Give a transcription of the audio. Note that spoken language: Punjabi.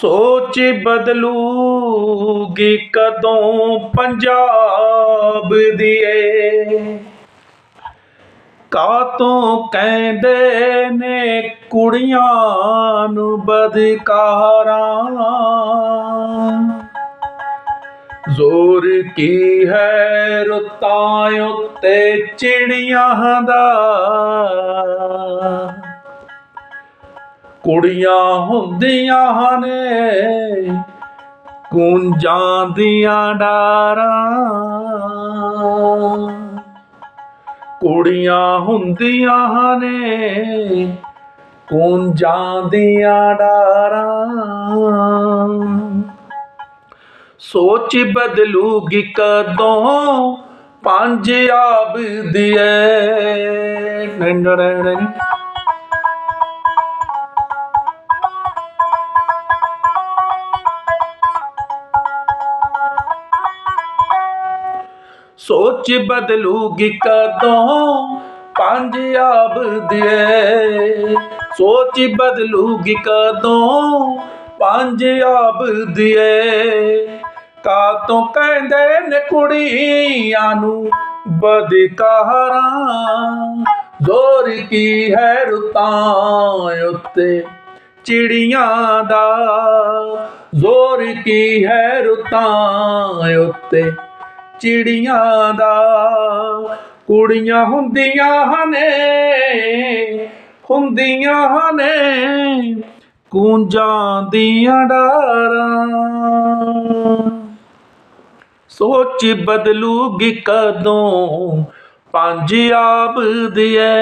ਸੋਚ ਬਦਲੂਗੀ ਕਦੋਂ ਪੰਜਾਬ ਦੀ ਏ ਕਾਤੋਂ ਕਹਿੰਦੇ ਨੇ ਕੁੜੀਆਂ ਨੂੰ ਬਦਕਾਰਾਂ? ਜ਼ੋਰ ਕੀ ਹੈ ਰੁੱਤਾਂ ਉੱਤੇ ਚਿੜੀਆਂ ਦਾ? ਕੁੜੀਆਂ ਹੁੰਦੀਆਂ ਨੇ ਕੁੰਜਾਂ ਦੀਆਂ ਡਾਰਾਂ। ਕੁੜੀਆਂ ਹੁੰਦੀਆਂ ਨੇ ਕੁੰਜਾਂ ਦੀਆਂ ਡਾਰਾਂ। ਸੋਚ ਬਦਲੂਗੀ ਕਦੋਂ ਪੰਜਾਬ ਦੀ ਐ। ਨੰਨੜਣ ਸੋਚ ਬਦਲੂਗੀ ਕਦੋਂ? ਪੰਜ ਆਬ ਐ ਸੋਚ ਬਦਲੂਗੀ ਕਦੋਂ? ਪੰਜਾਬ ਦੀ ਐ ਕਾਤੋਂ ਕਹਿੰਦੇ ਨੇ ਕੁੜੀਆਂ ਨੂੰ ਬਦਕਾਰਾਂ? ਜ਼ੋਰ ਕੀ ਹੈ ਰੁੱਤਾਂ ਉੱਤੇ ਚਿੜੀਆਂ ਦਾ? ਜ਼ੋਰ ਕੀ ਹੈ ਰੁੱਤਾਂ ਉੱਤੇ ਚਿੜੀਆਂ ਦਾ। ਕੁੜੀਆਂ ਹੁੰਦੀਆਂ ਹਨੇ ਹੁੰਦੀਆਂ ਨੇ ਕੂੰਜਾਂ ਦੀਆਂ ਡਾਰਾਂ। ਸੋਚ ਬਦਲੂਗੀ ਕਦੋਂ ਪੰਜਾਬ ਦੀ ਐ।